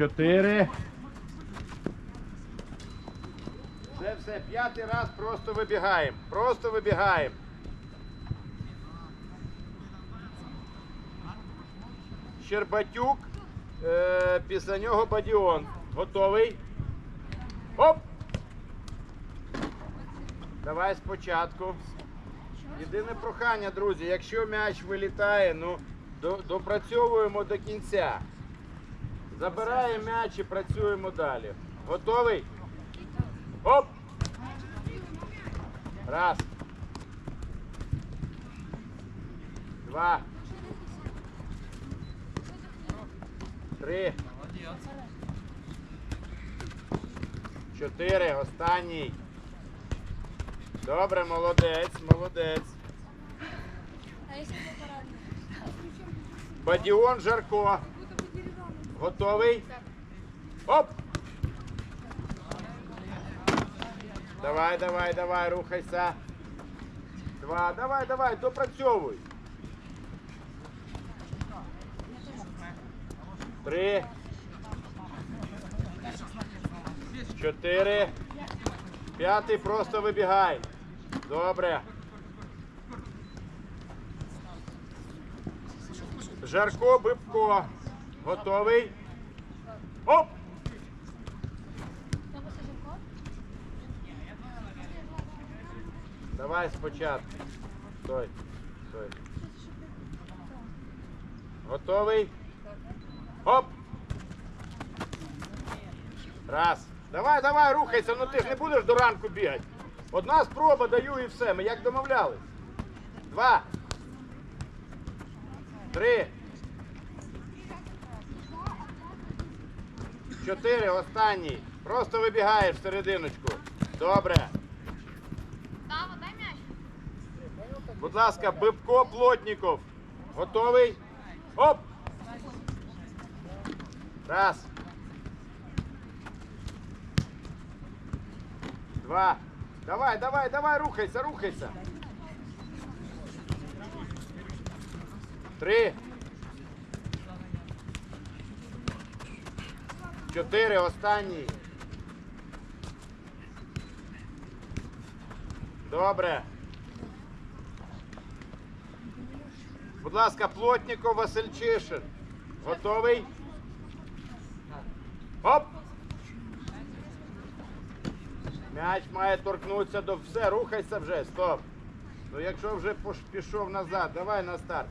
Чотири. Це все. П'ятий раз просто вибігаємо. Просто вибігаємо. Щербатюк. Е, після нього Бадіон. Готовий? Оп! Давай спочатку. Єдине прохання, друзі, якщо м'яч вилітає, ну допрацьовуємо до кінця. Забираємо м'яч і працюємо далі. Готовий? Оп! Раз. Два. Три. Чотири. Останній. Добре, молодець, молодець. Бадіон Жарко. Готовий? Оп! Давай, давай, давай, рухайся. Два, давай, давай, допрацьовуй. Три. Чотири. П'ятий просто вибігай. Добре. Жарко, Бибко. Готовий? Оп! Давай спочатку. Стой. Стой. Готовий? Оп! Раз. Давай, давай, рухайся, ну ти ж не будеш до ранку бігати. Одна спроба даю і все. Ми як домовлялись. Два. Три. Чотири. Останній. Просто вибігаєш в серединочку. Добре. Дава, дай мяч. Будь ласка, Бибко Плотніков. Готовий? Оп! Раз. Два. Давай, давай, давай, рухайся, рухайся. Три. Чотири. Останній. Добре. Будь ласка, Плотніков Васильчишин. Готовий? Оп! М'яч має торкнутися до все, рухайся вже, стоп. Ну якщо вже пішов назад, давай на старт.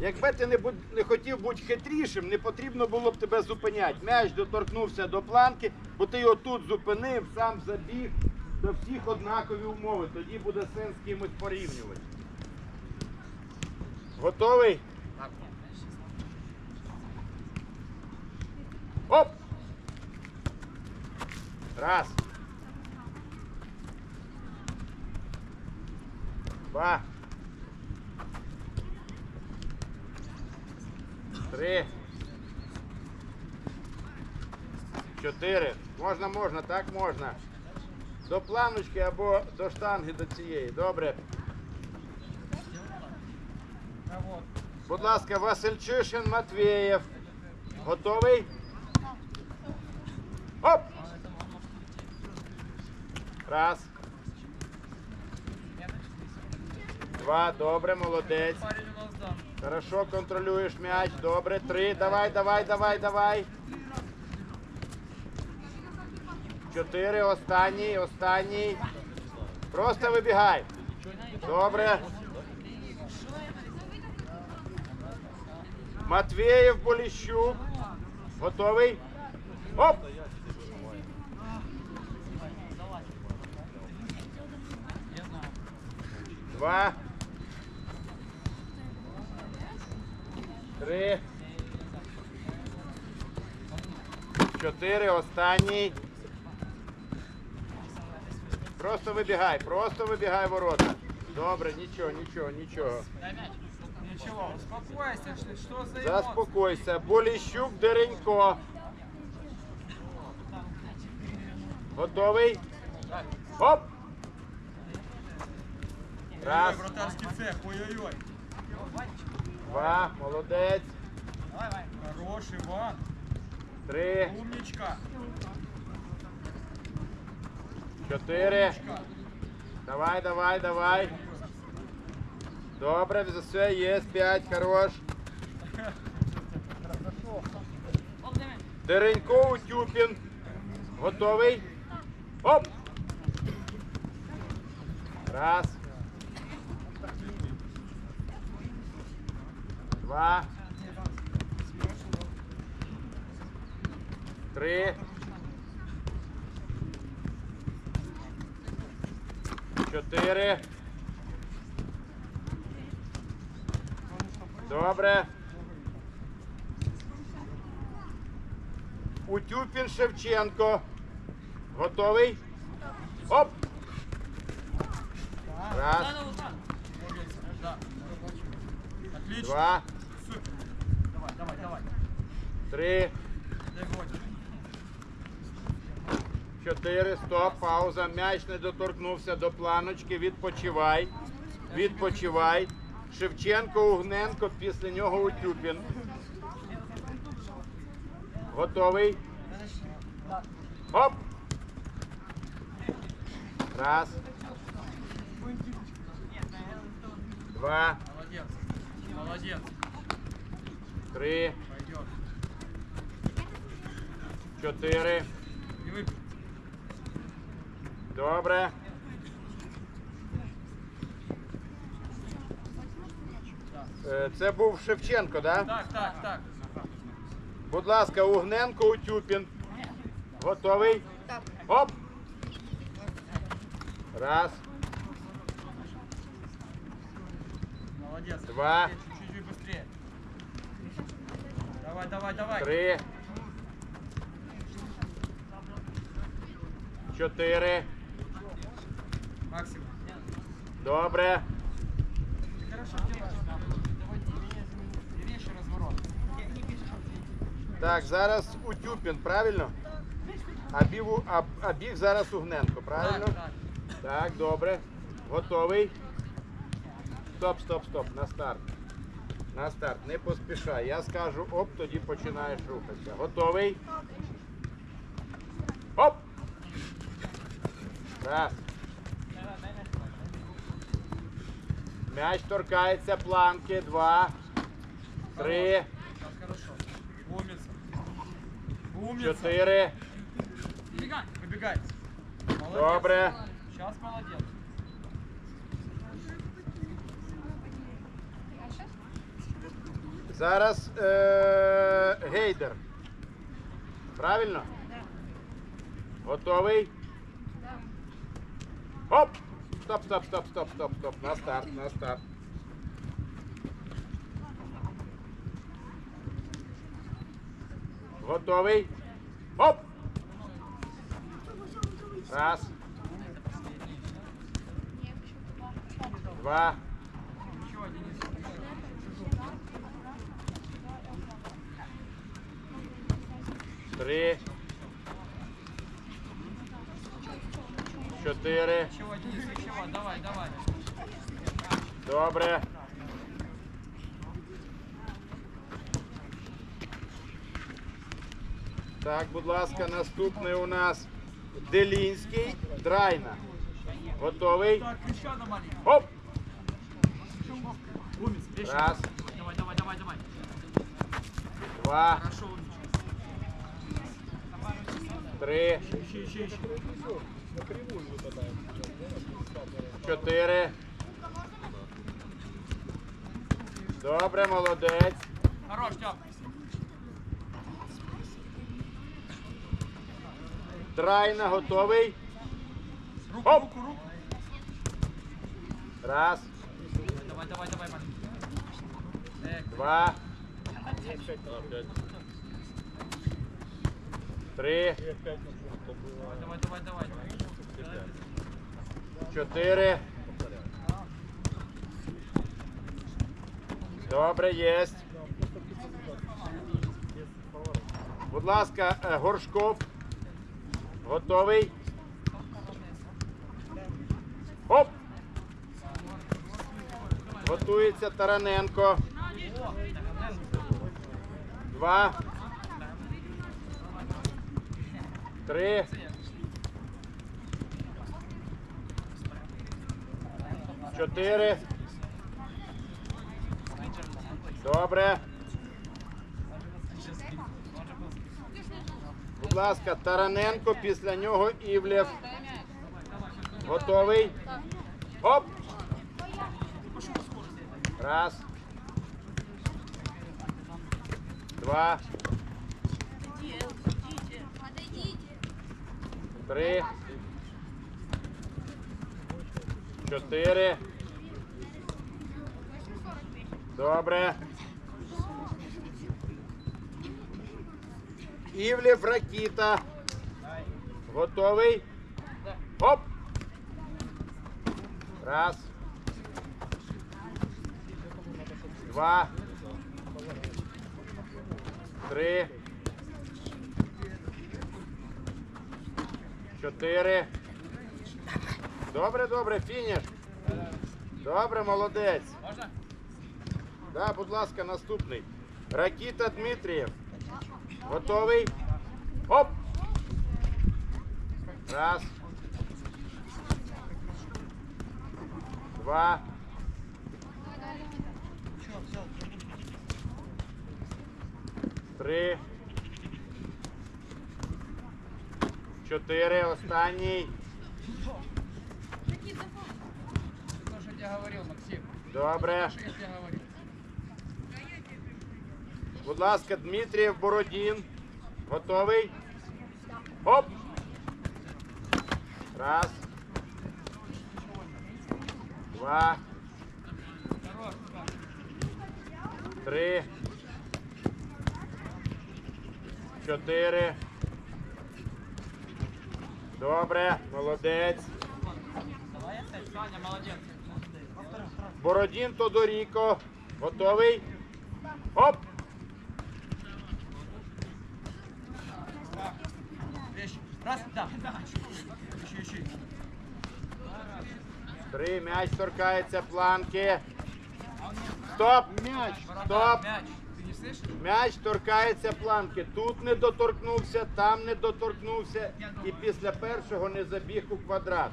Якби ти не, будь, не хотів бути хитрішим, не потрібно було б тебе зупиняти. М'яч доторкнувся до планки, бо ти його тут зупинив, сам забіг. До всіх однакові умови. Тоді буде сенс з кимось порівнювати. Готовий? Оп! Раз. Два. Три. Чотири. Можна, можна, так можна. До планочки або до штанги до цієї. Добре. Будь ласка, Васильчишин Матвєєв. Готовий? Оп! Раз. Два. Добре, молодець. Парень у нас дан. Хорошо, контролюєш м'яч. Добре. Три. Давай, давай, давай, давай. Чотири. Останній, останній. Просто вибігай. Добре. Матвєєв Поліщук. Готовий? Оп! Два. Три. Чотири. Останній. Просто вибігай, просто вибігай ворота. Добре, нічого, нічого, нічого. Ничего, успокойся, что за? Заспокойся. Боліщук Деренько. Готовий? Оп! Раз, Ой, цех, ой-ой-ой. Два, молодець. Хороший, Иван. Три, Умничка. чотири. Давай, давай, давай. Добре, за все, є, п'ять, хорош. Деренько Утюпін. Готовий? Оп! Раз. Два. Три. Чотири. Добре. Утюпін Шевченко. Готовий? Оп! Раз, два, Супер. Давай, давай, давай. Три, чотири. Стоп, пауза. М'яч не доторкнувся до планочки. Відпочивай. Відпочивай. Шевченко, Угненко, після нього Утюпін. Готовий? Оп! Раз. Два, Молодец. Молодец. три, чотири. Добре. Е, Це був Шевченко, так? Да? Так, так, так. Будь ласка, Угненко, Утюпін. Готовий? Так. Оп! Раз, Молодец. Два. Чуть-чуть быстрее. Давай, давай, давай. три, чотири. Максимум. Добре. Так, зараз Утюпін, правильно? А, бігу, а, а біг зараз Угненко, правильно? Так, добре. Готовий. Стоп, стоп, стоп. На старт. На старт. Не поспішай. Я скажу оп, тоді починаєш рухатися. Готовий? Оп! Раз. М'яч торкається планки. Два. Три. Чотири. Выбегай. Выбегай. Молодец. Добре. Сейчас молодец. Зараз е- гейдер. Правильно? Готовий? Оп! Стоп, стоп, стоп, стоп, стоп, стоп. На старт, на старт. Готовий? Оп! Раз, два, три, чотири. Давай, давай. Добре. Так, будь ласка, наступний у нас Делінський Драйна. Готовий? Оп! Раз, Давай, давай, давай, давай. два, Хорошо. Три, чотири. Добре, молодець. Хорош, Тём. Драйна готовий. Руку, Оп. руку, руку. Раз, Давай, давай, давай, два, три, давай, давай, давай, чотири. Добре, єсть. Будь ласка, е, Горшков. Готовий. Оп! Готується Тараненко. Два. Три. Чотири. Добре. Будь ласка, Тараненко, після нього Івлєв. Готовий? Оп! Раз. Два. Три. Чотири. Добре. Івлів Ракіта. Готовий? Оп! Раз. Два. Три. Чотири. Добре, добре, фініш. Добре, молодець. Можно? Да, будь ласка, наступний. Ракіта Дмитрієв. Готовий? Оп! Раз. Два. Три. Чотири. Останній. То, я тебе говорил, Максим. Добре. Будь ласка, Дмитрієв Бородін. Готовий? Оп! Раз. Два. Три. Чотири. Добре, молодець. Бородін Тодоріко. Готовий? Оп! Раз, да. Три. М'яч торкається планки. Стоп! М'яч! Стоп! Мяч. Ты не слышишь? М'яч торкається планки. Тут не доторкнувся, там не доторкнувся і після першого не забіг у квадрат.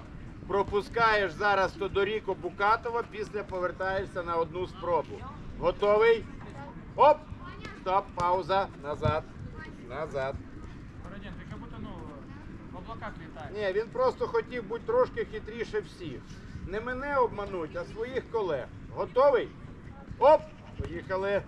Пропускаєш зараз Тодоріко Букатова, після повертаєшся на одну спробу. Готовий? Оп! Стоп, пауза. Назад. Назад. Бородин, ты как будто, ну, в облаках летаешь. Ні, він просто хотів бути трошки хитріше всіх. Не мене обмануть, а своїх колег. Готовий? Оп! Поїхали.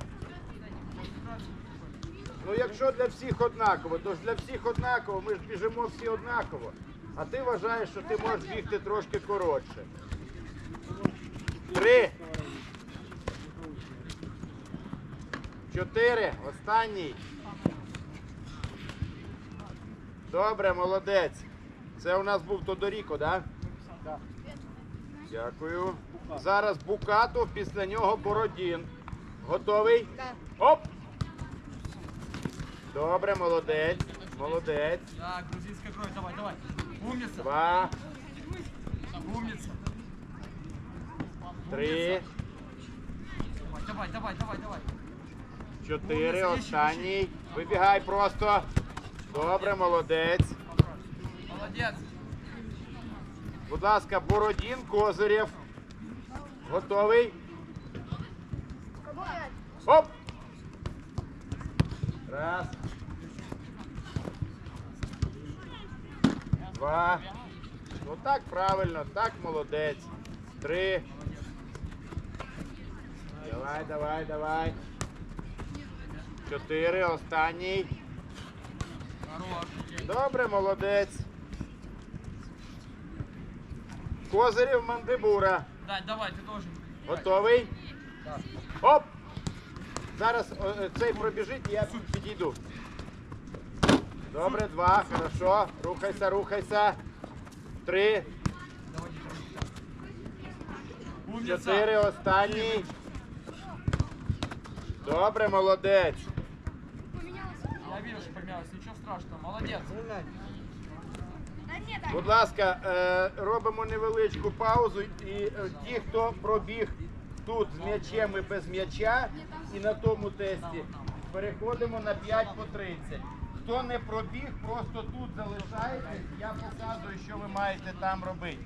Ну, якщо для всіх однаково, то ж для всіх однаково, ми ж біжимо всі однаково. А ти вважаєш, що ти можеш бігти трошки коротше. Три. Чотири. Останній. Добре, молодець. Це у нас був Тодоріко, так? Да? Дякую. Зараз Букатов, після нього Бородін. Готовий? Оп! Добре, молодець. Молодець. Да, грузинская кровь. Давай, давай. Умница. Два, Умница. три, Давай, давай, давай, давай. чотири. Останній. Вибігай просто. Добре, молодець. Молодец. Будь ласка, Бородін, Козирєв. Готовий? Оп! Раз. Два. Ну так правильно, так молодець. Три. Давай, давай, давай. Чотири. Останній. Добре, молодець. Козирів Мандибура. Дань, давай, ты должен. Готовий? Да. Оп! Зараз о, е, цей пробіжить, і я підійду. Добре, два, хорошо. Рухайся, рухайся. Три, чотири, останній. Добре, молодець. Я вижу, что помялось. Ничего страшного. Молодец. Да нет, да. Будь ласка, е, робимо невеличку паузу і е, ті, хто пробіг тут з м'ячем і без м'яча, і на тому тесті переходимо на 5 по 30. Хто не пробіг, просто тут залишаєтесь, я показую, що ви маєте там робити.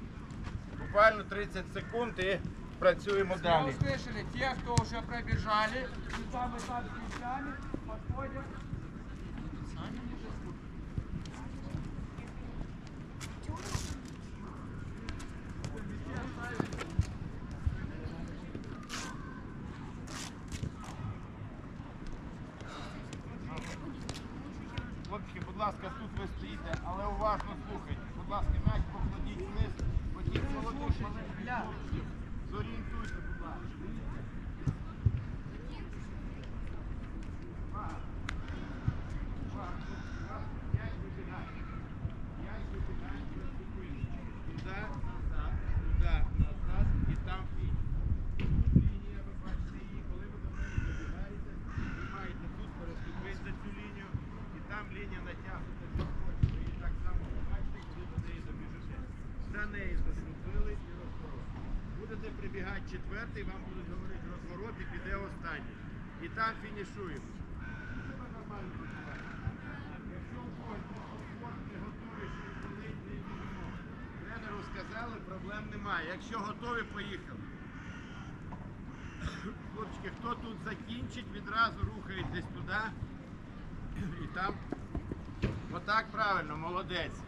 Буквально 30 секунд і працюємо Вы далі. услышали, те, кто уже пробежали, и там и там с вещами, подходят. Хлопчики, будь ласка, тут ви стоїте, але уважно слухайте. Будь ласка, м'яч покладіть вниз, потім молодих маленьких хлопців. Зорієнтуйте, будь ласка. Увага. Увага. М'яч вибігає. М'яч вибігає, ви спокійно. Туди, назад, туди, назад і там фініш. Тут лінія, ви бачите її, коли ви до неї добігаєте, ви маєте тут переступити за цю лінію, і там лінія натягнута підходить. Ви її так само бачите, коли до неї добіжите. За неї заступили і розворот. Будете прибігати четвертий, вам будуть говорити розворот і піде останній. І там фінішуємо. Якщо у когось дискомфорт, не болить, не біжимо. Тренеру сказали, проблем немає. Якщо готові, поїхали. Хлопчики, хто тут закінчить, відразу рухаєтесь туди. І там. Отак правильно, молодець.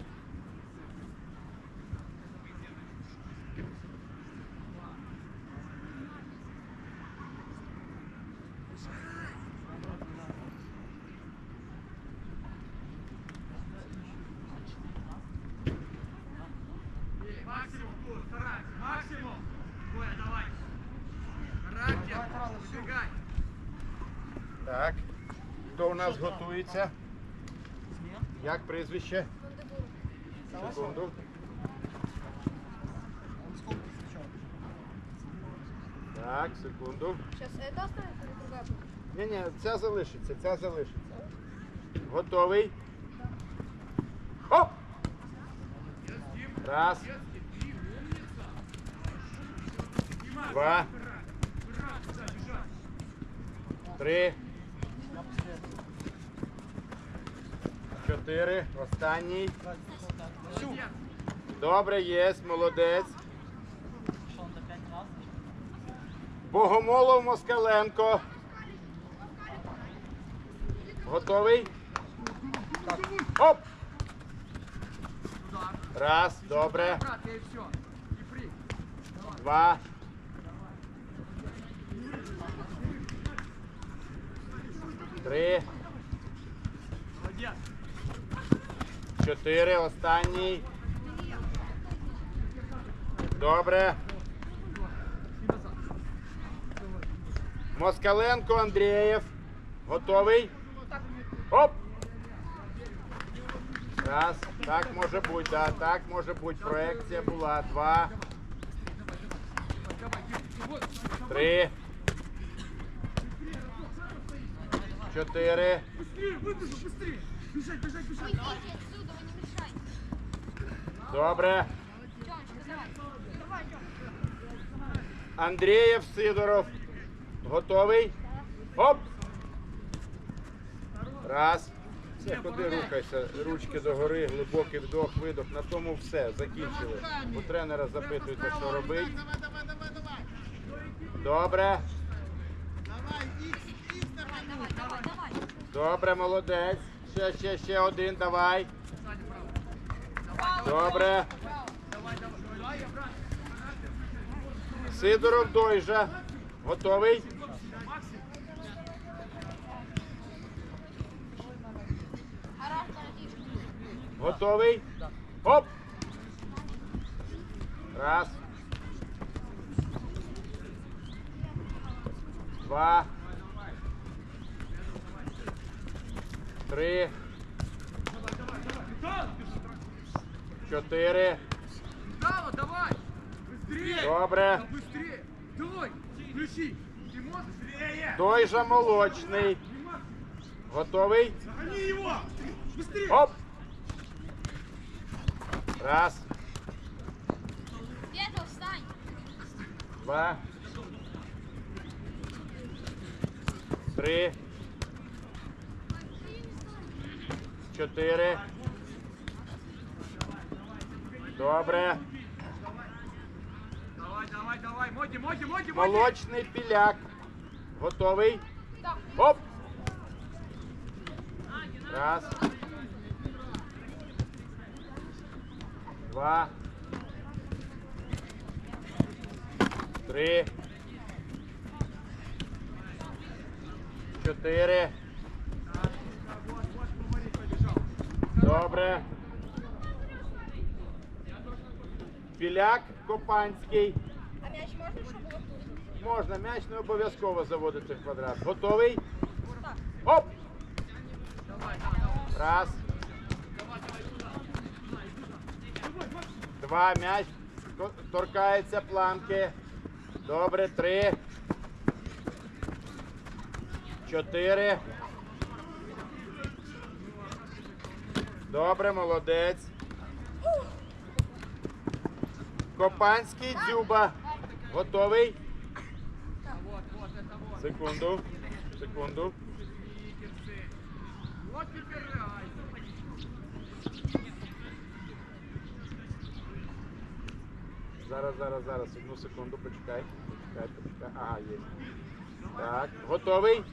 Максимум, Тур, старайся, максимум. Коля, давай. Характер, убегай. Так. Хто у нас готується? Як прізвище? Секунду. Так, секунду. Другая будет? Ні, ні, ця залишиться, ця залишиться. Готовий? Хоп! Раз. Два. Три. Чотири. Останній. Добре, є, молодець. Богомолов Москаленко. Готовий? Оп! Раз, добре. Два. Три. Молодец. Чотири. Останній. Добре. И назад. Москаленко Андрієв. Готовий? Оп! Раз. Так може бути, да, так може бути. Проекція була. Два. Давай, Юрий, вот. Три. Чотири. Быстрее, выбежи, быстрее. Бежать, бежать, бежать. Добре. Андрієв Сидоров. Готовий? Оп! Раз. Все, ходи, рухайся. Ручки догори, глибокий вдох, видох. На тому все. Закінчили. У тренера запитуйте, що робить. Добре. Добре, молодець. Ще, ще, ще один, давай. Добре. Сидоров Дойжа. Готовий? Готовий? Оп! Раз. Два. Три. Чотири. Браво, давай. Быстрее. Добре. Да Быстрее. Давай, включи. Ты можешь? Быстрее. Дойжа молочний. Готовий? Гони его. Быстрее. Оп! Раз. Петр, встань. Два. Три. чотири. Добре. Давай, давай, давай. Моді, моді, моді, моді. Молочний піляк. Готовий. Так. Оп! Раз. Два. Три. Чотири. Вот, вот, Мамарик побежал. Добре. Піляк Копанський. А м'яч можна, щоб було тут? Можна, м'яч не обов'язково заводити в квадрат. Готовий? Оп! Раз. Два. М'яч торкається планки. Добре. Три. Чотири. Добре, молодець. Копанський дзюба. Готовий? Секунду. Секунду. Зараз, зараз, зараз. Одну секунду, почекай. Почекай, почекай. Ага, є. Так, готовий?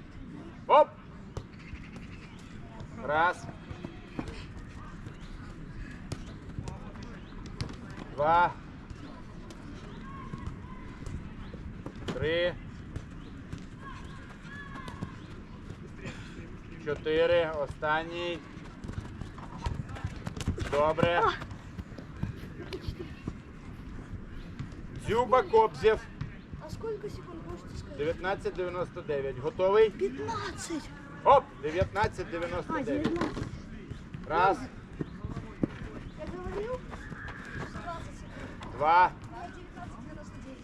Оп! Раз. Два. Три. Чотири. Останній. Добре. Дзюба Кобзєв. А сколько секунд можете сказать? 19.99. Готовий? 15. Оп! А, 19.99. 19. Раз, Я говорил? 20 секунд. два, А, 19.99.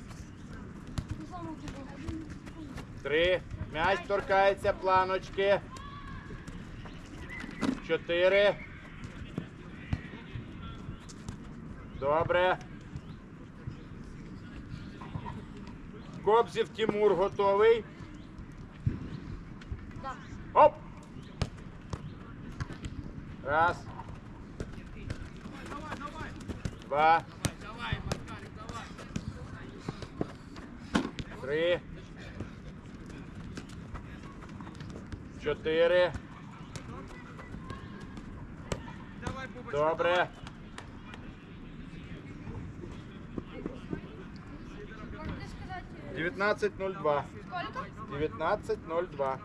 Ну, самый тупой. Три. М'яч торкається планочки. Чотири. Добре. Кобзів Тимур готовий. Оп! Раз. Давай, давай. Два. Давай, давай, Макарик, давай. Три. Чотири. Давай, Бубочка. Добре. Можете сказати, 19.02. скільки? 19.02. Давай,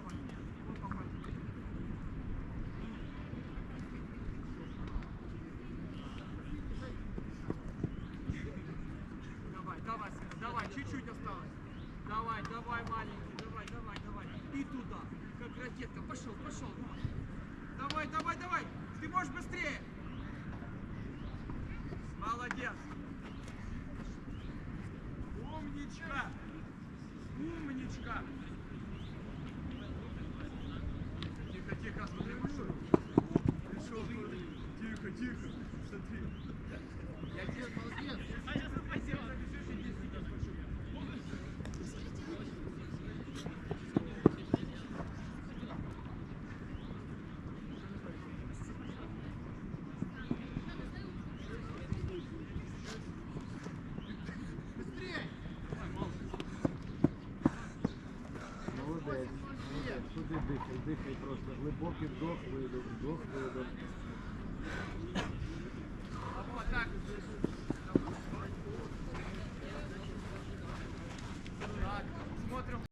Тихо, тихо, смотри. Я тебе молодец. поки вдох видох, вдох видох.